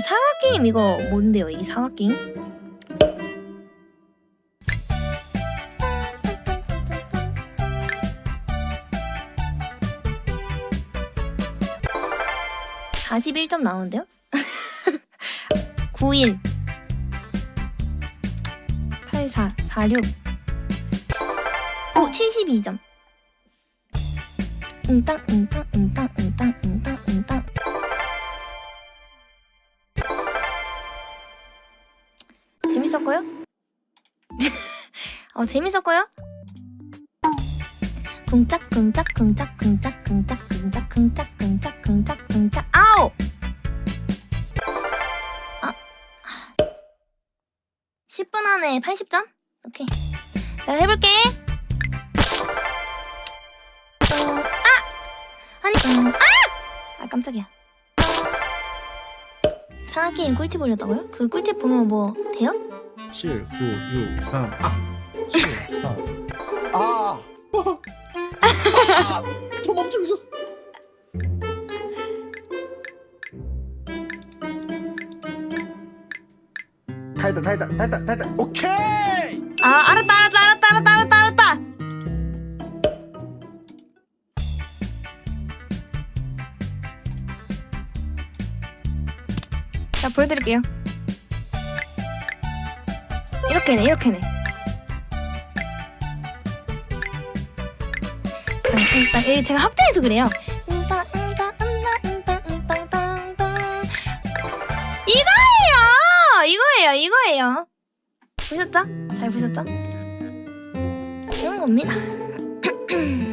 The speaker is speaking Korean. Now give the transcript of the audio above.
아 사과 게임 이거 뭔데요? 이 사과 게임? (41점) 나오는데요? (91) (84) (46) 오 (72점) 응땅 응땅 응땅 응땅 응땅 응땅 재밌었고요? 어 재밌었고요? 쿵짝 쿵짝 쿵짝 쿵짝 쿵짝 쿵짝 쿵짝 쿵짝 쿵짝 쿵짝 아우! 아 10분 안에 80점? 오케이 내가 해볼게 어, 아! 아니 음, 아! 아 깜짝이야 상하게임 꿀팁 올렸다고요? 그 꿀팁 보면 뭐 돼요? 7, 9, 6, 3, 아! 7, 4. 아! 아! 저 멈춰 있었어. 다 했다, 다 했다, 다 했다, 다 했다. 오케이! 아 알았다 알았다 알았다 알았다 알았다 알았다 자 보여드릴게요 이렇게네 이렇게네 아, 일단 이 제가 확대해서 그래요. 이거예요 이거예요 이거예요 보셨죠? 잘 보셨죠? 이런 겁니다.